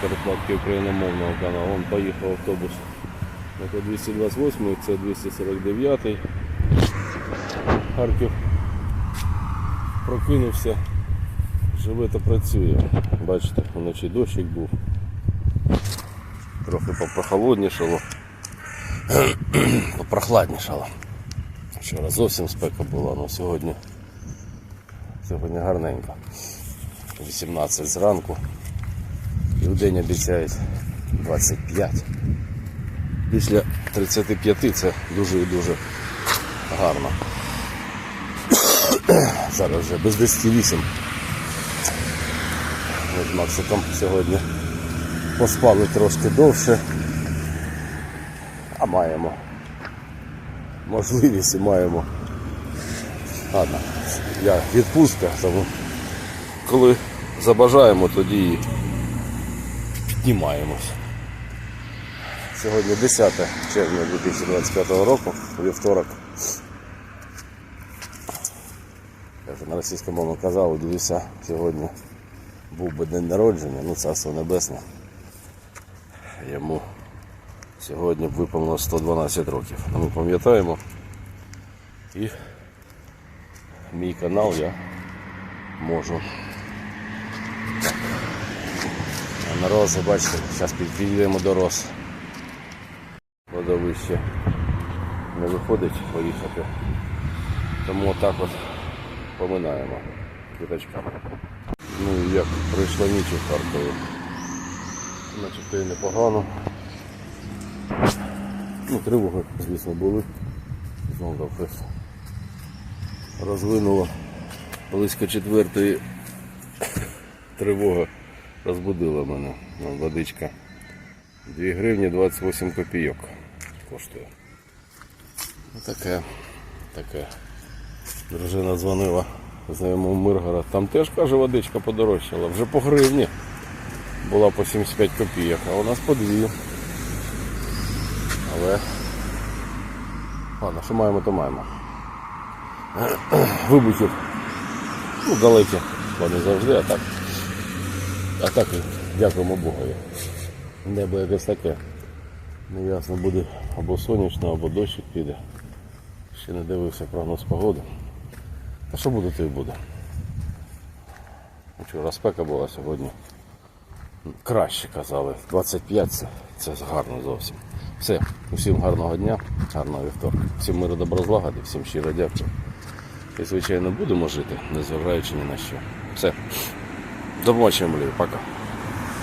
перекладки україномовного каналу. Вон поїхав автобус. Це 228, це 249. Харків прокинувся. Живе та працює. Бачите, вночі дощик був. Трохи попрохолоднішало. Попрохладнішало. Вчора зовсім спека була, але сьогодні, сьогодні гарненько. 18 зранку. І в обіцяють 25. Після 35 це дуже і дуже гарно. Зараз вже без 10-8. Ми з Максиком сьогодні поспали трошки довше. А маємо можливість і маємо. Ладно, я відпустка, тому коли забажаємо, тоді піднімаємось. Сьогодні 10 червня 2025 року, вівторок. Я вже на російському казав, дідуся сьогодні був би день народження, ну царство небесне. Йому сьогодні виповнило 112 років. Ну, Ми пам'ятаємо. І мій канал я можу. Так. А бачите, зараз підійдемо до роз. Водовище не виходить поїхати. Тому отак от поминаємо діточками. Ну як пройшла ніч у Харкові. Начебто і непогано. Ну, тривоги, звісно, були. Знову якось розвинуло близько четвертої тривога розбудила мене. Ну, водичка. 2 гривні 28 копійок коштує. Ну, Таке, таке. Дружина дзвонила знайомому Миргород. Там теж каже, водичка подорожчала. Вже по гривні. Була по 75 копійок, а у нас по 2. Але ладно, що маємо, то маємо. Вибухів. Ну, далекі. Вони завжди, а так. А так, дякуємо Богові. Небо якесь таке. Неясно буде або сонячно, або дощик піде. Ще не дивився прогноз погоди. Та що буде, то і буде. Вчора спека була сьогодні. Краще казали. 25 це, це гарно зовсім. Все, усім гарного дня, гарного вівторка. Всім миру добро всім щиро дякую. І, звичайно, будемо жити, незважаючи ні на що. Все. До побачення, милі. Пока.